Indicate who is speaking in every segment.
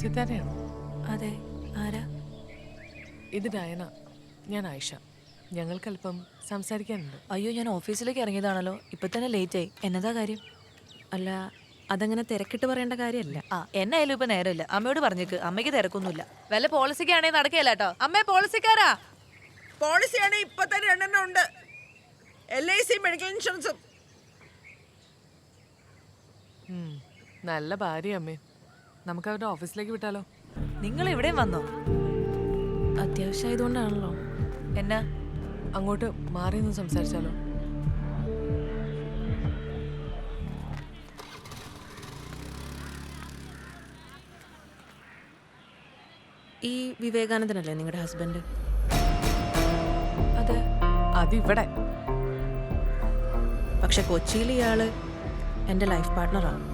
Speaker 1: സിത്താരയാണോ
Speaker 2: അതെ ആരാ?
Speaker 1: ഇത് ഡയന ഞാൻ ആയിഷ. ഞങ്ങൾക്കല്പം സംസാരിക്കാനുണ്ട്.
Speaker 2: അയ്യോ ഞാൻ ഓഫീസിലേക്ക് ഇറങ്ങിയതാണല്ലോ. ഇപ്പൊ തന്നെ ലേറ്റ് ആയി എന്നതാ കാര്യം? അല്ല അതങ്ങനെ തിരക്കിട്ട് പറയേണ്ട കാര്യമല്ല. ആ എന്നായാലും ഇപ്പൊ നേരമില്ല. അമ്മയോട് പറഞ്ഞേക്ക്. അമ്മയ്ക്ക് തിരക്കൊന്നുമില്ല. വല്ല പോളിസിക്കാണെങ്കിൽ നടക്കുകയല്ല കേട്ടോ അമ്മേ പോളിസിക്കാരാ?
Speaker 3: പോളിസി ആണെങ്കിൽ ഇപ്പൊ തന്നെ രണ്ടെണ്ണം ഉണ്ട്. എൽ ഐ സി മെഡിക്കൽ ഇൻഷുറൻസും
Speaker 1: ഉം, നല്ല ഭാര്യ അമ്മേ. നമുക്ക് അവരുടെ ഓഫീസിലേക്ക് വിട്ടാലോ?
Speaker 2: നിങ്ങൾ ഇവിടെയും വന്നോ? അത്യാവശ്യമായതുകൊണ്ടാണല്ലോ. എന്നാ?
Speaker 1: അങ്ങോട്ട് മാറി നിന്ന് സംസാരിച്ചാലോ?
Speaker 2: ഈ വിവേകാനന്ദനല്ലേ നിങ്ങളുടെ ഹസ്ബൻഡ് അതെ.
Speaker 1: അതിവിടെ
Speaker 2: പക്ഷെ കൊച്ചിയിൽ ഇയാൾ എന്റെ ലൈഫ് പാർട്ട്ണറാണ്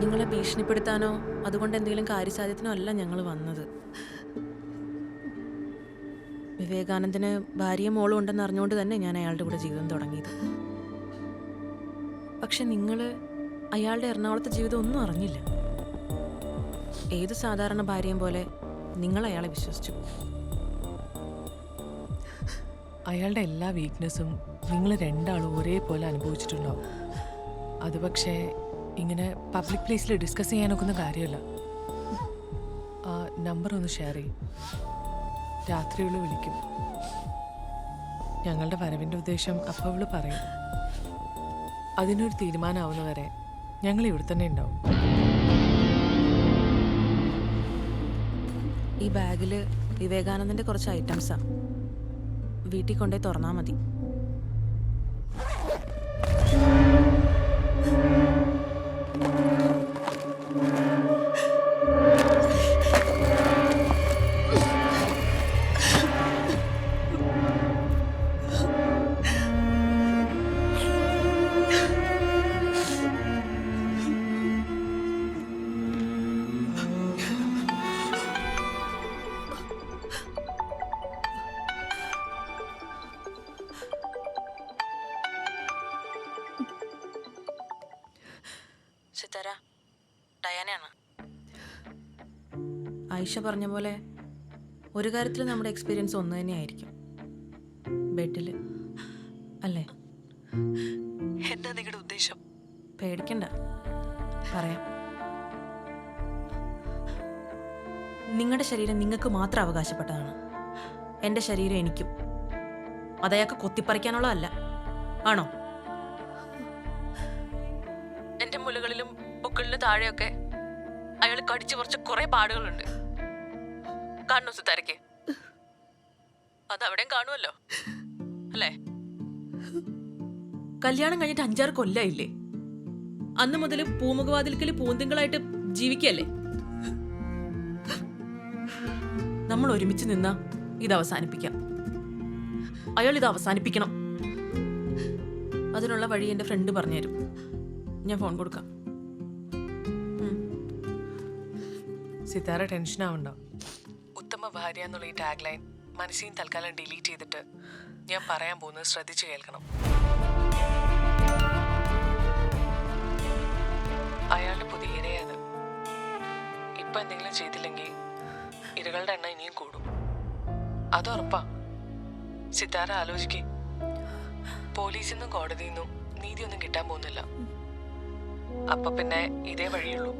Speaker 2: നിങ്ങളെ ഭീഷണിപ്പെടുത്താനോ അതുകൊണ്ട് എന്തെങ്കിലും കാര്യസാധ്യത്തിനോ അല്ല ഞങ്ങൾ വന്നത്. വിവേകാനന്ദന് ഭാര്യയും മോളും ഉണ്ടെന്ന് അറിഞ്ഞുകൊണ്ട് തന്നെ ഞാൻ അയാളുടെ കൂടെ ജീവിതം തുടങ്ങിയത്. പക്ഷെ നിങ്ങൾ അയാളുടെ എറണാകുളത്തെ ജീവിതം ഒന്നും അറിഞ്ഞില്ല. ഏത് സാധാരണ ഭാര്യയും പോലെ നിങ്ങൾ അയാളെ വിശ്വസിച്ചു.
Speaker 1: അയാളുടെ എല്ലാ വീക്ക്നെസ്സും നിങ്ങൾ രണ്ടാളും ഒരേപോലെ അനുഭവിച്ചിട്ടുണ്ടാവും. അത് പക്ഷേ ഇങ്ങനെ പബ്ലിക് പ്ലേസിൽ ഡിസ്കസ് ചെയ്യാനൊക്കുന്ന കാര്യമല്ല ആ നമ്പർ ഒന്ന് ഷെയർ ചെയ്യും. രാത്രിയുള്ള വിളിക്കും. ഞങ്ങളുടെ വരവിന്റെ ഉദ്ദേശം അപ്പം അവൾ പറയും. അതിനൊരു തീരുമാനമാവുന്നവരെ ഞങ്ങൾ ഇവിടെ തന്നെ ഉണ്ടാവും.
Speaker 2: ഈ ബാഗിൽ വിവേകാനന്ദന്റെ കുറച്ച് ഐറ്റംസാണ് വീട്ടിൽ കൊണ്ടേ തുറന്നാൽ മതി. സിത്താര ആയിഷ പറഞ്ഞ പോലെ ഒരു കാര്യത്തിൽ നമ്മുടെ എക്സ്പീരിയൻസ് ഒന്ന് തന്നെയായിരിക്കും. ബെഡിൽ അല്ലേ?
Speaker 1: എന്താ നിങ്ങളുടെ ഉദ്ദേശം?
Speaker 2: പേടിക്കണ്ട. പറയാം. നിങ്ങളുടെ ശരീരം നിങ്ങൾക്ക് മാത്രം അവകാശപ്പെട്ടതാണ്. എന്റെ ശരീരം എനിക്കും. അതയാൾക്ക് കൊത്തിപ്പറിക്കാനുള്ളതല്ല ആണോ? എന്റെ മുലകളിലും പൊക്കളിലും താഴെയൊക്കെ അയാൾ കടിച്ചു കുറച്ച് കുറെ പാടുകളുണ്ട്. കാണുന്നു സിത്താരയ്ക്ക് അവിടെ കാണുമല്ലോ അല്ലേ? കല്യാണം കഴിഞ്ഞിട്ട് അഞ്ചാറ് കൊല്ലായില്ലേ? അന്ന് മുതൽ പൂമുഖവാതിൽക്കൽ പൂന്തിങ്കളായിട്ട് ജീവിക്കല്ലേ? നമ്മൾ ഒരുമിച്ച് നിന്ന ഇത് അവസാനിപ്പിക്കാം. അയാൾ ഇത് അവസാനിപ്പിക്കണം. അതിനുള്ള വഴി എന്റെ ഫ്രണ്ട് പറഞ്ഞുതരും. ഞാൻ ഫോൺ കൊടുക്കാം.
Speaker 1: സിതാര ടെൻഷൻ ആവണ്ട ഉത്തമ ഭാര്യ എന്നുള്ള ഈ ടാഗ് ലൈൻ മനസ്സിൽ തൽക്കാലം ഡിലീറ്റ് ചെയ്തിട്ട് ഞാൻ പറയാൻ പോകുന്നത് ശ്രദ്ധിച്ചു കേൾക്കണം. അയാളുടെ പുതിയ ഇരയാണ്. ഇപ്പൊ എന്തെങ്കിലും ചെയ്തില്ലെങ്കിൽ ഇരകളുടെ എണ്ണം ഇനിയും കൂടും. അത് ഉറപ്പാ. സിതാര ആലോചിക്കേ. പോലീസിൽ നിന്നും കോടതിയിൽ നിന്നും നീതിയൊന്നും കിട്ടാൻ പോകുന്നില്ല. അപ്പൊ പിന്നെ ഇതേ വഴിയുള്ളൂ.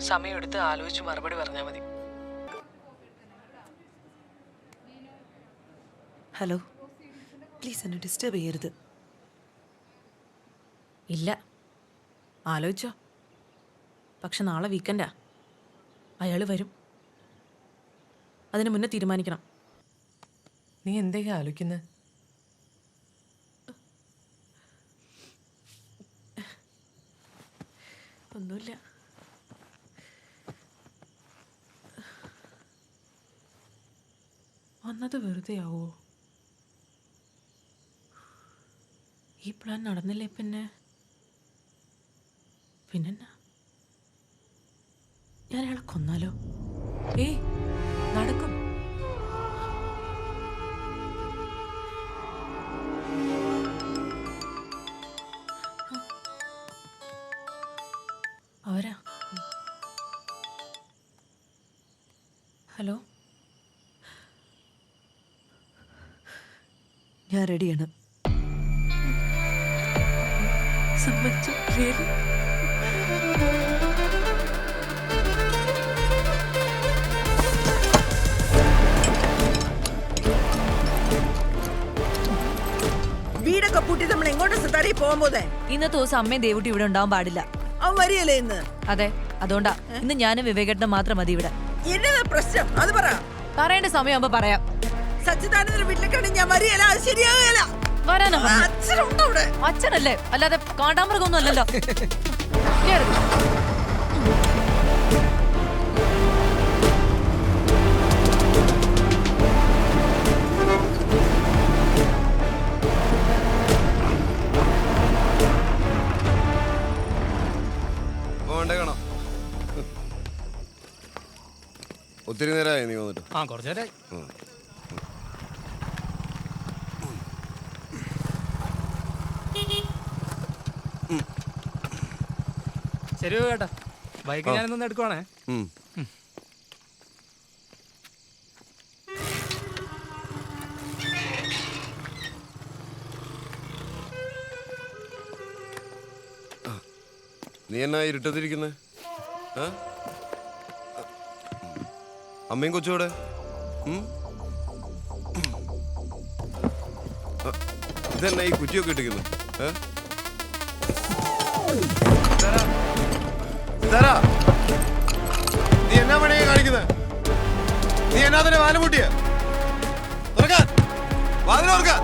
Speaker 1: സമയമെടുത്ത് ആലോചിച്ച് മറുപടി പറഞ്ഞാൽ മതി.
Speaker 2: ഹലോ. പ്ലീസ് എന്നെ ഡിസ്റ്റർബ് ചെയ്യരുത്. ഇല്ല. ആലോചിച്ചോ. പക്ഷെ നാളെ വീക്കെൻഡാ അയാൾ വരും. അതിന് മുന്നേ തീരുമാനിക്കണം.
Speaker 1: നീ എന്തൊക്കെ ആലോചിക്കുന്നത്
Speaker 2: ഒന്നുമില്ല. വന്നത് വെറുതെയാവോ? ആവോ ഈ പ്ലാൻ നടന്നില്ലേ പിന്നെ? പിന്നെന്നാ? ഞാൻ അയാളെ കൊന്നാലോ?
Speaker 1: ഏ നടക്കും. അവരാ? ഹലോ?
Speaker 4: ഞാൻ റെഡിയാണ് സമ്മതിച്ചു really?
Speaker 3: വീടൊക്കെ പൂട്ടി നമ്മൾ എങ്ങോട്ട് സിത്താരയിൽ പോകാൻ പോന്നെ?
Speaker 4: ഇന്നത്തെ ദിവസം അമ്മയും ദേവുട്ടി ഇവിടെ ഉണ്ടാവാൻ പാടില്ല.
Speaker 3: അവൻ വരികയല്ലേ ഇന്ന്?
Speaker 4: അതെ അതുകൊണ്ടാ. ഇന്ന് ഞാനും വിവേകേട്ടനും മാത്രം മതി ഇവിടെ.
Speaker 3: എന്നതാ പ്രശ്നം? അത് പറ.
Speaker 4: പറയേണ്ട സമയമാകുമ്പോ പറയാം.
Speaker 3: സച്ചിദാനന്ദ വീട്ടിലേക്കാണ് ഞാൻ വരികയല്ല. അത്
Speaker 4: വരാനോ? അച്ഛനല്ലേ? അല്ലാതെ കാണ്ടാമൃഗമൊന്നും അല്ലല്ലോ
Speaker 5: ഒത്തിരി നേരമായി നീ വന്നിട്ട്.
Speaker 6: ആ കുറച്ചു നേരമായി. ശരി കേട്ടാ. ബൈക്ക് ഒന്ന് എടുക്കുവാണേ.
Speaker 5: നീ എന്നാ ഇരുട്ടത്തിരിക്കുന്നേ? അമ്മയും? ആ, ഇതെന്നാ ഈ കുറ്റിയൊക്കെ ഇട്ടിരിക്കുന്നു? ഏ? നീ എന്നാ പണിയാ കാണിക്കുന്നത് നീ എന്നാ തന്നെ വാൽ മുട്ടിയ തുറക്കാൻ. വാതിൽ തുറക്കാൻ.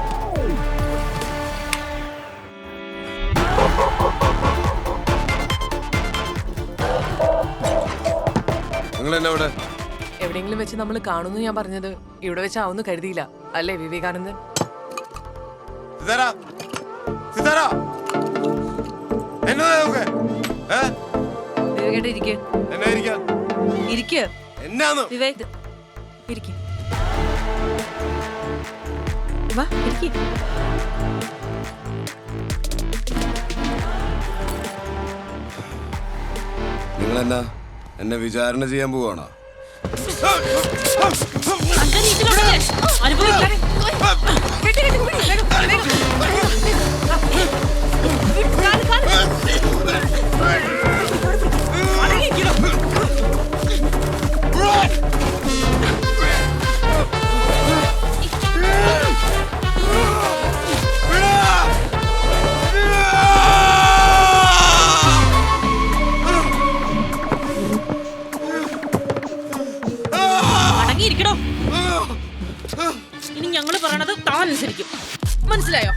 Speaker 5: നിങ്ങൾ എന്നാ ഇവിടെ?
Speaker 1: എവിടെയെങ്കിലും വെച്ച് നമ്മൾ കാണുന്നു ഞാൻ പറഞ്ഞത്. ഇവിടെ വെച്ചാവുന്നു കരുതിയില്ല. അല്ലേ വിവേകാനന്ദൻ?
Speaker 5: സിതാര. സിതാര. എന്നതാ നോക്ക് ഏ?
Speaker 4: വിവേകേട്ടൻ ഇരിക്ക്?
Speaker 5: ഇരിക്കാ. എന്നാന്ന്?
Speaker 4: വിവേക് ഇരിക്ക്. വാ ഇരിക്ക്.
Speaker 5: നിങ്ങൾ എന്നാ എന്നെ വിചാരണ ചെയ്യാൻ പോവാണോ?
Speaker 7: അടങ്ങിയിരിക്കണോ മനസ്സിലായോ?